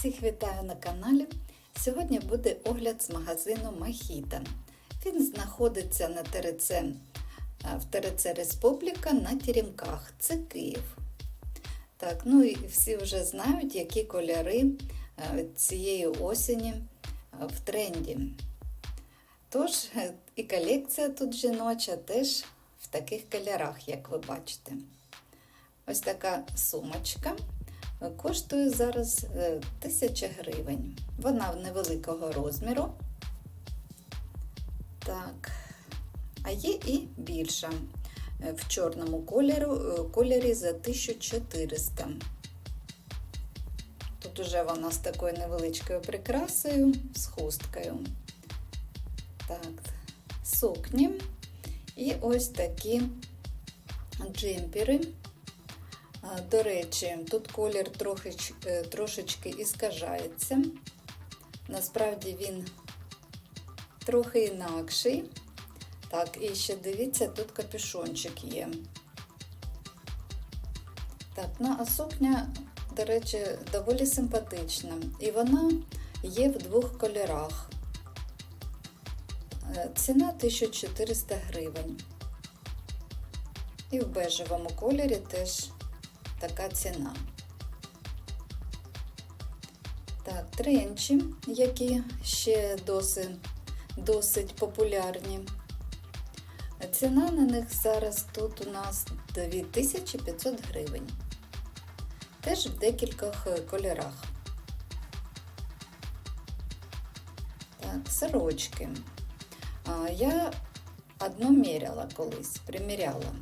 Всіх вітаю на каналі. Сьогодні буде огляд з магазину Махіта. Він знаходиться на ТРЦ, е, в ТРЦ Республіка на Теремках. Це Київ. Так, ну і всі вже знають, які кольори е, цієї осені е, в тренді. Тож, і колекція тут жіноча теж в таких кольорах, як ви бачите. Ось така сумочка. Коштує зараз 1000 гривень. Вона невеликого розміру. Так. А є і більша е, в чорному кольору, е, кольорі за 1400. Тут уже вона з такою невеличкою прикрасою, з хусткою. Так, сукні. І ось такі джемпери. До речі, тут колір трохи, трошечки іскажається. Насправді він трохи інакший. Так, і ще дивіться, тут капюшончик є. Так, ну а сукня, до речі, доволі симпатична. І вона є в двох кольорах. Ціна 1400 гривень. І в бежевому кольорі теж така ціна. Так, тренчі, які ще досить, досить популярні. Ціна на них зараз тут у нас 2500 гривень. Теж в декількох кольорах. Так, сорочки. Я одну міряла колись, приміряла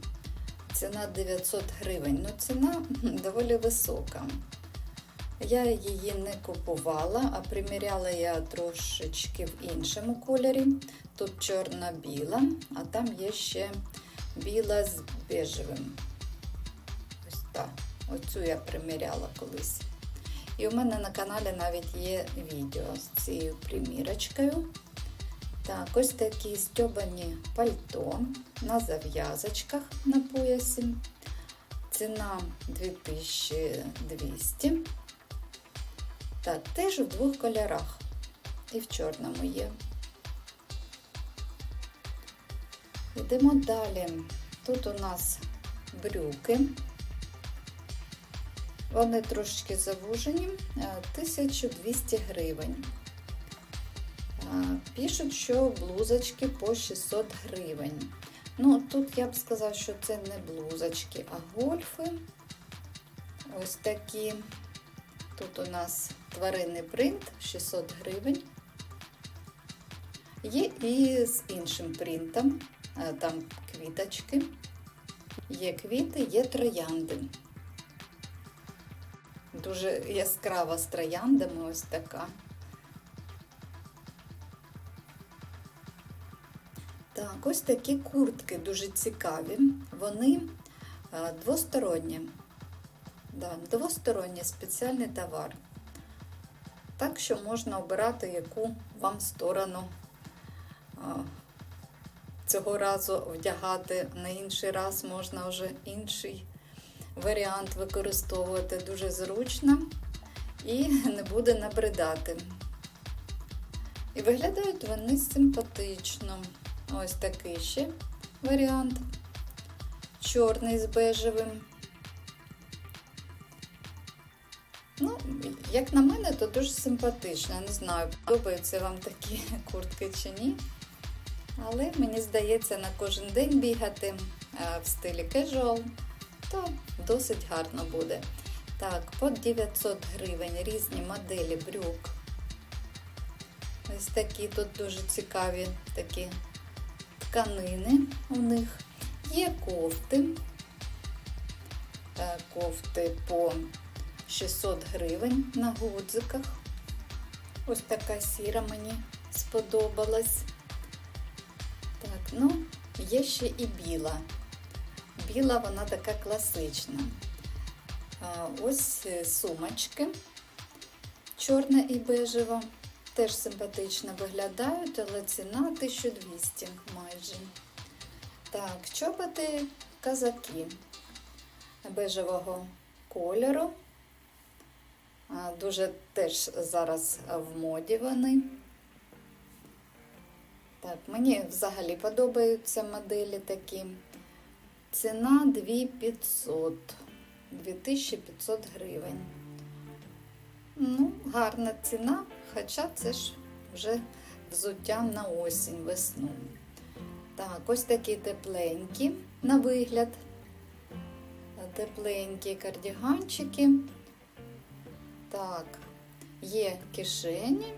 ціна 900 гривень. Ну, ціна доволі висока. Я її не купувала, а приміряла я трошечки в іншому кольорі. Тут чорна-біла, а там є ще біла з бежевим. Ось так. Оцю я приміряла колись. І у мене на каналі навіть є відео з цією примірочкою. Так, ось такі стьобані пальто на зав'язочках на поясі. Ціна 2200. Так, теж у двох кольорах. І в чорному є. Йдемо далі. Тут у нас брюки. Вони трошечки завужені, 1200 гривень. Пишуть, що блузочки по 600 гривень. Ну, тут я б сказав, що це не блузочки, а гольфи. Ось такі. Тут у нас тваринний принт 600 гривень. Є і з іншим принтом, там квіточки. Є квіти, є троянди. Дуже яскрава з трояндами ось така. Так, ось такі куртки дуже цікаві. Вони а, двосторонні. Да, двосторонній спеціальний товар. Так що можна обирати, яку вам сторону цього разу вдягати. На інший раз можна вже інший варіант використовувати дуже зручно і не буде набридати. І виглядають вони симпатично. Ось такий ще варіант. Чорний з бежевим. Ну, як на мене, то дуже симпатично. Не знаю, подобаються вам такі куртки чи ні. Але мені здається, на кожен день бігати в стилі casual, то досить гарно буде. Так, по 900 гривень різні моделі брюк. Ось такі тут дуже цікаві такі тканини у них. Є кофти. Е, кофти по 600 гривень на гудзиках. Ось така сіра мені сподобалась. Так, ну, є ще і біла. Біла, вона така класична. Ось е, сумочки чорна і бежева. Теж симпатично виглядають, але ціна 1200 майже. Так, чоботи казаки бежевого кольору. Дуже теж зараз в моді вони. Так, мені взагалі подобаються моделі такі. Ціна 2500. 2500 гривень. Ну, гарна ціна, хоча це ж вже взуття на осінь, весну. Так, ось такі тепленькі на вигляд. Тепленькі кардіганчики. Так, є кишені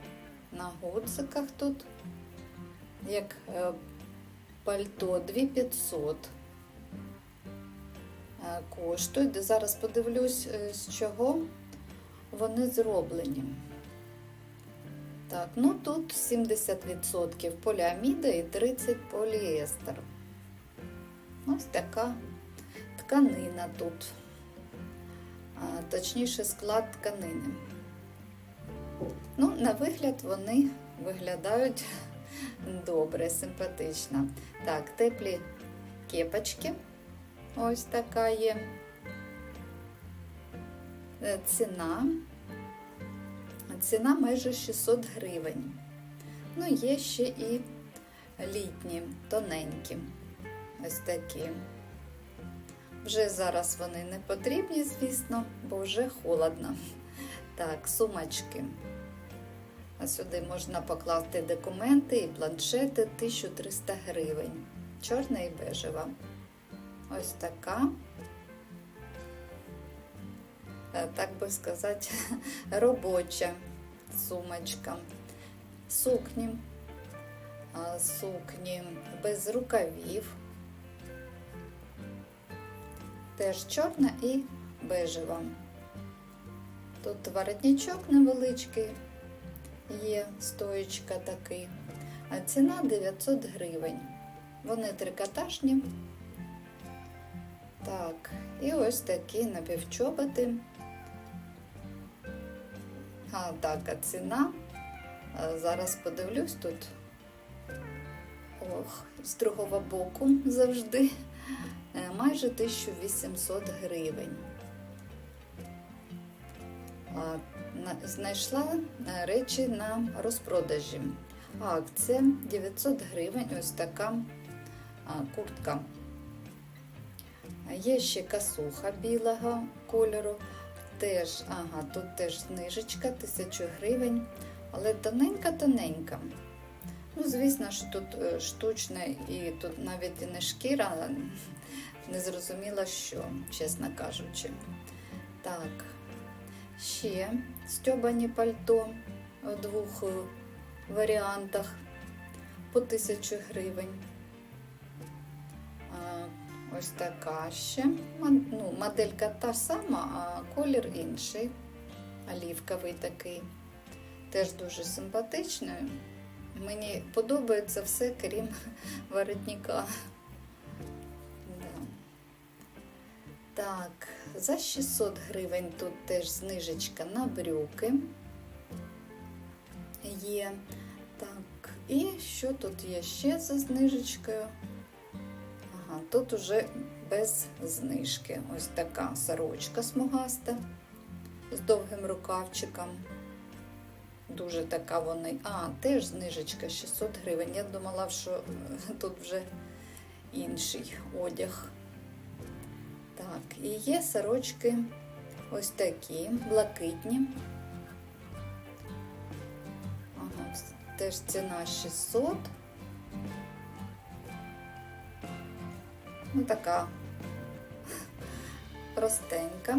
на гудзиках тут, як е, пальто 2500 е, коштують. Зараз подивлюсь, е, з чого вони зроблені. Так, ну тут 70% поліаміда і 30 поліестер. Ось така тканина тут. А, точніше склад тканини. Ну, на вигляд вони виглядають добре, симпатично. Так, теплі кепочки. Ось така є. Е, Ціна. Ціна майже 600 гривень. Ну, є ще і літні, тоненькі. Ось такі. Вже зараз вони не потрібні, звісно, бо вже холодно. Так, сумочки. А сюди можна покласти документи і планшети 1300 гривень. Чорна і бежева. Ось така. Е, Так би сказати, робоча сумочка. Сукні. Сукні без рукавів. Теж чорна і бежева. Тут воротничок невеличкий, є стоечка такий, а ціна 900 гривень. Вони трикотажні. Так, і ось такі напівчоботи. А, так, а ціна. А, Зараз подивлюсь тут. Ох, з другого боку завжди. Е, Майже 1800 гривень. Знайшла е, речі на розпродажі. Акція 900 гривень, ось така куртка. Є ще касуха білого кольору. Теж, ага, тут теж знижечка, 1000 гривень, але тоненька-тоненька. Ну, звісно, що тут е, штучне і тут навіть і не шкіра, не зрозуміла що, чесно кажучи. Так, ще стьобані пальто у двох е, варіантах по 1000 гривень. Ось така ще. Ну, моделька та сама, а колір інший. Олівковий такий. Теж дуже симпатичний. Мені подобається все, крім воротника. Да. Так, за 600 гривень тут теж знижечка на брюки. Є. Так, і що тут є ще за знижечкою? Тут уже без знижки. Ось така сорочка смугаста з довгим рукавчиком. Дуже така вони. А, теж знижечка 600 гривень. Я думала, що е, тут вже інший одяг. Так, і є сорочки ось такі, блакитні. Ага, теж ціна 600. Ну, така простенька.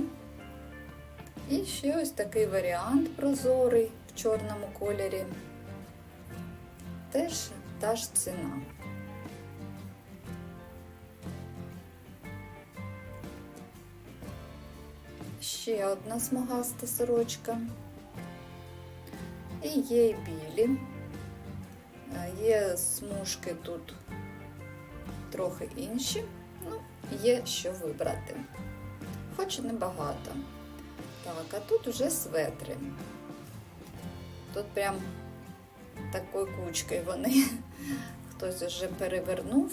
І ще ось такий варіант прозорий в чорному кольорі. Теж та ж ціна. Ще одна смугаста сорочка. І є і білі. Е, Є смужки тут трохи інші. Є що вибрати. Хоч і небагато. Так, а тут уже светри. Тут прям такою кучкою вони. Хтось вже перевернув.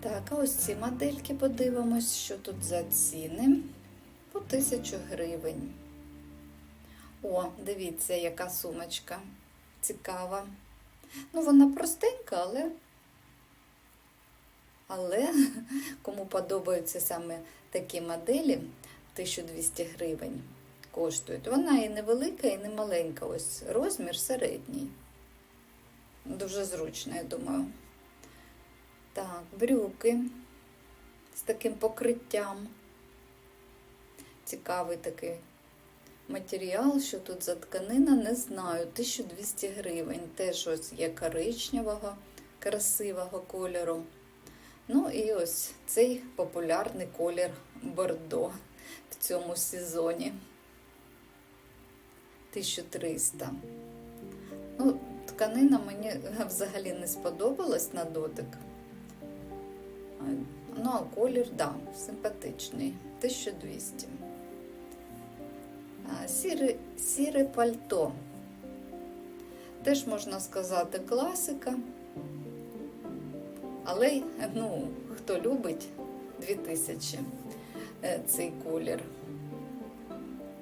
Так, а ось ці модельки подивимось, що тут за ціни. По 1000 гривень. О, дивіться, яка сумочка цікава. Ну, вона простенька, але. Але кому подобаються саме такі моделі, 1200 гривень коштують. Вона і невелика, і не маленька. Ось розмір середній. Дуже зручно, я думаю. Так, брюки з таким покриттям. Цікавий такий матеріал, що тут за тканина, не знаю. 1200 гривень. Теж ось є коричневого, красивого кольору. Ну і ось цей популярний колір бордо в цьому сезоні. 1300. Ну, тканина мені взагалі не сподобалась на дотик. Ну, а колір, да, симпатичний. 1200. Сіре, сіре пальто. Теж можна сказати класика. Але, ну, хто любить 2000 е, цей колір.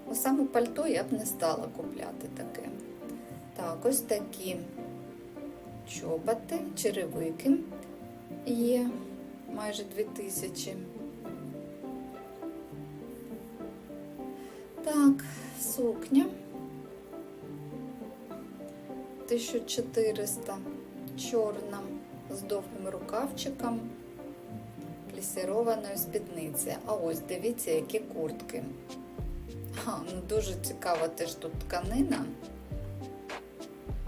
Ну, Саме пальто я б не стала купляти таке. Так, ось такі чоботи, черевики є майже 2000. Так, сукня 1400, чорна, з довгим рукавчиком, плісірованої спідниці. А ось дивіться, які куртки. А, ну Дуже цікава теж тут тканина.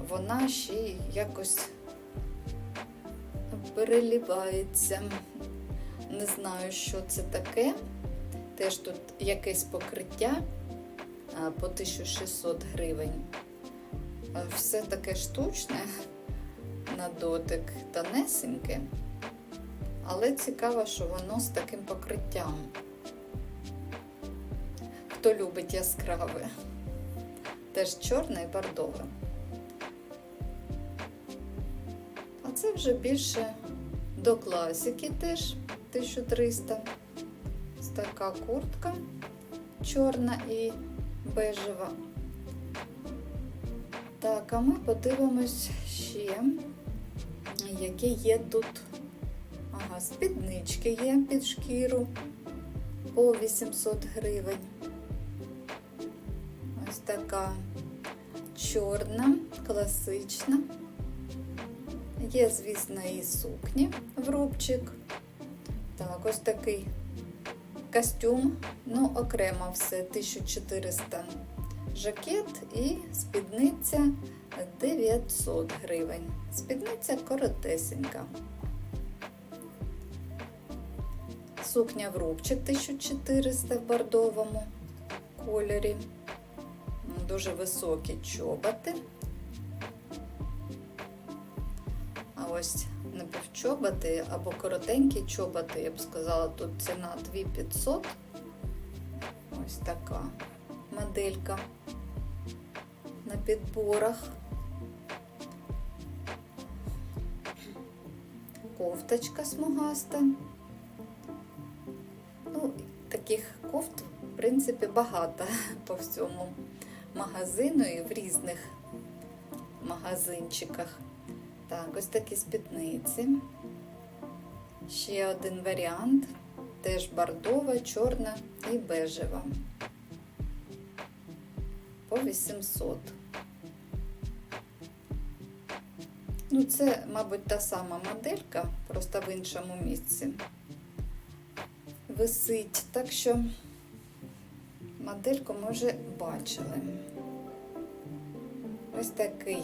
Вона ще й якось перелівається. Не знаю, що це таке. Теж тут якесь покриття по 1600 гривень. Все таке штучне на дотик тонесеньке, але цікаво, що воно з таким покриттям. Хто любить яскраве, теж чорне і бордове. А це вже більше до класики теж 1300. Ось така куртка чорна і бежева. Так, а ми подивимось ще, які є тут. Ага, спіднички є під шкіру по 800 гривень. Ось така чорна, класична. Є, звісно, і сукні в рубчик. Так, ось такий костюм, ну, окремо все 1400 жакет і спідниця 900 гривень. Спідниця коротесенька. Сукня в рубчик 1400 в бордовому кольорі. Дуже високі чоботи. А ось напівчоботи або коротенькі чоботи, я б сказала, тут ціна 2500. Ось така моделька на підборах. Кофточка смугаста. Ну, таких кофт, в принципі, багато по всьому магазину і в різних магазинчиках. Так, ось такі спідниці. Ще один варіант. Теж бордова, чорна і бежева. По 800. Ну, це, мабуть, та сама моделька, просто в іншому місці. Висить. Так що модельку ми вже бачили. Ось такий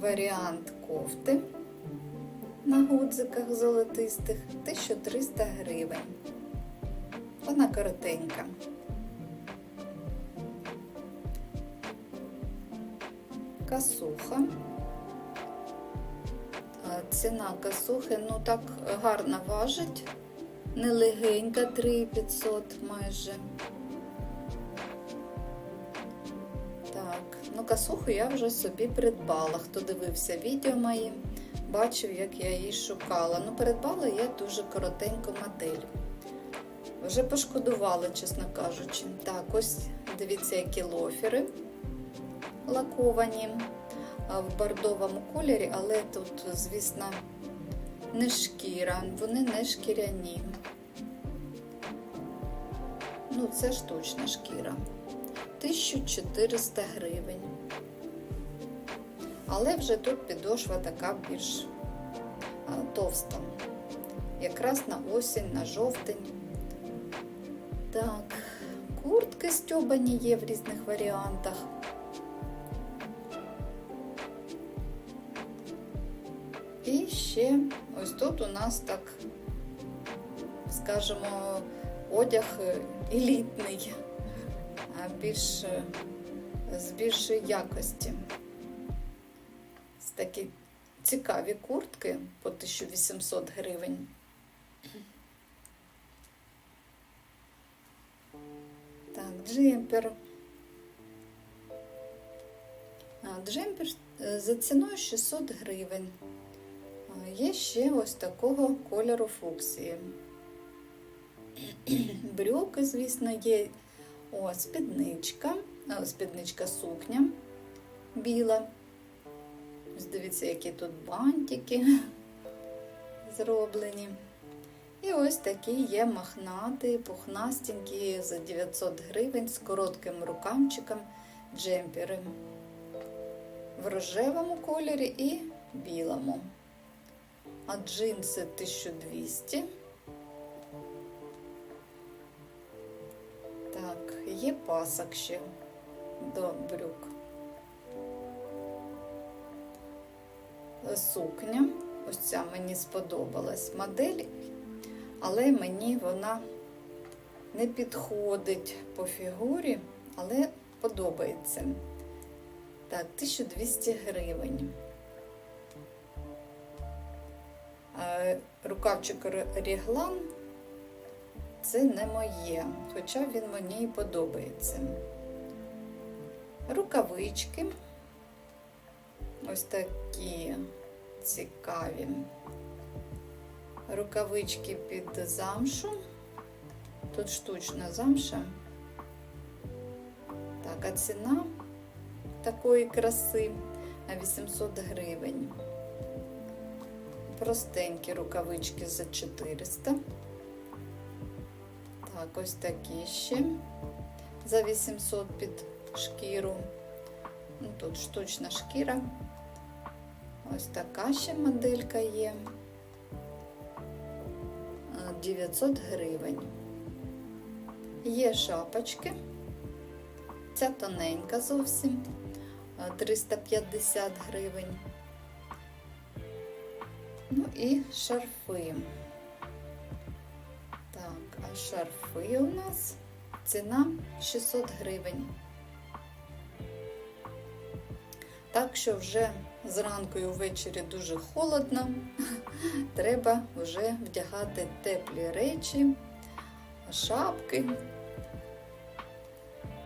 варіант кофти на гудзиках золотистих 1300 гривень. Вона коротенька. Касуха. Ціна касухи, ну так гарно важить, нелегенька 3500 майже. Так, ну касуху я вже собі придбала. Хто дивився відео мої, бачив, як я її шукала. Ну, придбала я дуже коротеньку модель. Вже пошкодувала, чесно кажучи. Так, ось Дивіться, які лофери лаковані в бордовому кольорі, але тут, звісно, не шкіра, вони не шкіряні. Ну, це штучна шкіра. 1400 гривень. Але вже тут підошва така більш а, товста. Якраз на осінь, на жовтень. Так, куртки стьобані є в різних варіантах. Ще ось тут у нас так, скажімо, одяг елітний, а більш з більшої якості. З такі цікаві куртки по 1800 гривень. Так, джемпер. Джемпер е, за ціною 600 гривень. Є ще ось такого кольору фуксії. Брюки, звісно, є. О, спідничка, а, спідничка сукня біла. Ось дивіться, які тут бантики зроблені. І ось такі є махнати, пухнастенькі за 900 гривень з коротким рукавчиком джемпери в рожевому кольорі і білому. А джинси 1200. Так, є пасок ще до брюк. Сукня. Ось ця мені сподобалась модель, але мені вона не підходить по фігурі, але подобається. Так, 1200 гривень. Рукавчик Ріглан це не моє, хоча він мені і подобається. Рукавички ось такі цікаві. Рукавички під замшу. Тут штучна замша. Так, а ціна такої краси 800 гривень. Простенькі рукавички за 400. Так, ось такі ще за 800 під шкіру. Ну, тут штучна шкіра. Ось така ще моделька є. 900 гривень. Є шапочки. Ця тоненька зовсім 350 гривень. Ну і шарфи. Так, а шарфи у нас ціна 600 гривень. Так що вже зранку і ввечері дуже холодно, треба вже вдягати теплі речі, шапки.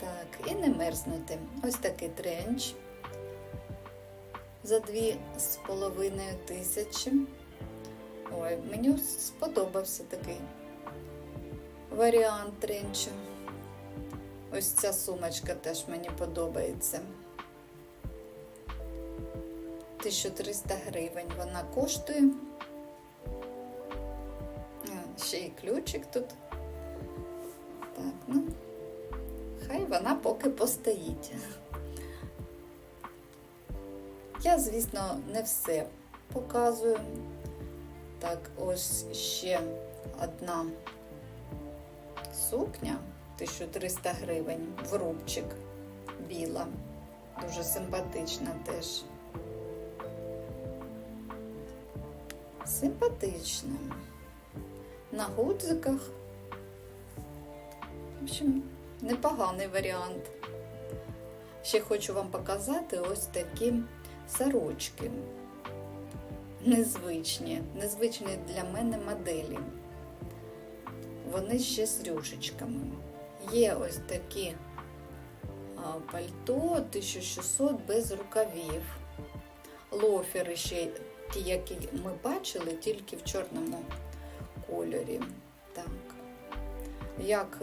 Так, і не мерзнути. Ось такий тренч за дві з половиною тисячі. Ой, мені сподобався такий варіант тренчу. Ось ця сумочка теж мені подобається. 1300 гривень вона коштує. Ще й ключик тут. Так, ну, хай вона поки постоїть. Я, звісно, не все показую. Так, ось ще одна сукня 1300 гривень, в рубчик біла. Дуже симпатична теж. Симпатична. На гудзиках. В общем, непоганий варіант. Ще хочу вам показати ось такі сорочки. Незвичні, незвичні для мене моделі. Вони ще з рюшечками. Є ось такі пальто 1600 без рукавів. Лофери ще ті, які ми бачили, тільки в чорному кольорі. Так. Як,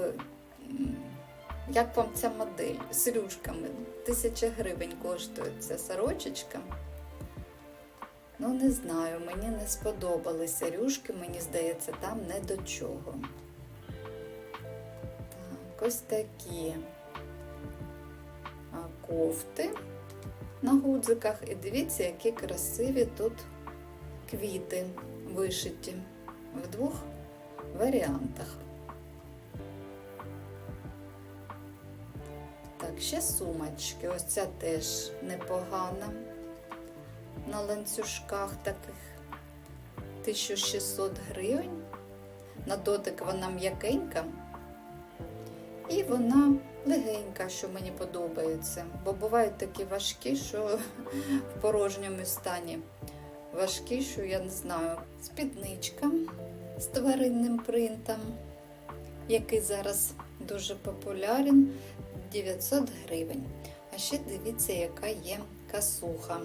Як вам ця модель з рюшками? Тисяча гривень коштує ця сорочечка. Ну, не знаю, мені не сподобалися рюшки, мені здається, там не до чого. Так, ось такі кофти на гудзиках. І дивіться, які красиві тут квіти вишиті в двох варіантах. Ще сумочки. Ось ця теж непогана. На ланцюжках таких 1600 гривень. На дотик вона м'якенька. І вона легенька, що мені подобається. Бо бувають такі важкі, що в порожньому стані. Важкі, що я не знаю. Спідничка з тваринним принтом, який зараз дуже популярен. 900 гривень. А ще дивіться, яка є касуха.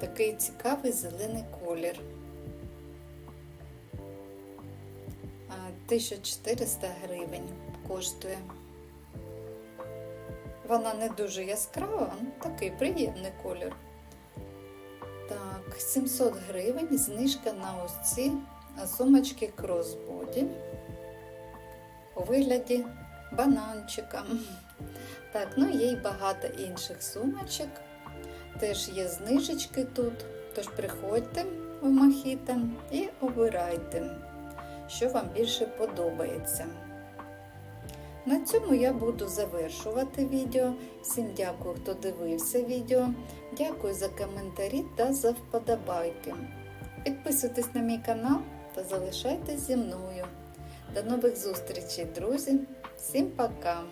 Такий цікавий зелений колір. 1400 гривень коштує. Вона не дуже яскрава, такий приємний колір. Так, 700 гривень знижка на ось ці сумочки кросбоді у вигляді бананчика. Так, ну є й багато інших сумочок. Теж є знижечки тут. Тож приходьте в Махіта і обирайте, що вам більше подобається. На цьому я буду завершувати відео. Всім дякую, хто дивився відео. Дякую за коментарі та за вподобайки. Підписуйтесь на мій канал та залишайтесь зі мною. До нових зустрічей, друзі! Всім пока!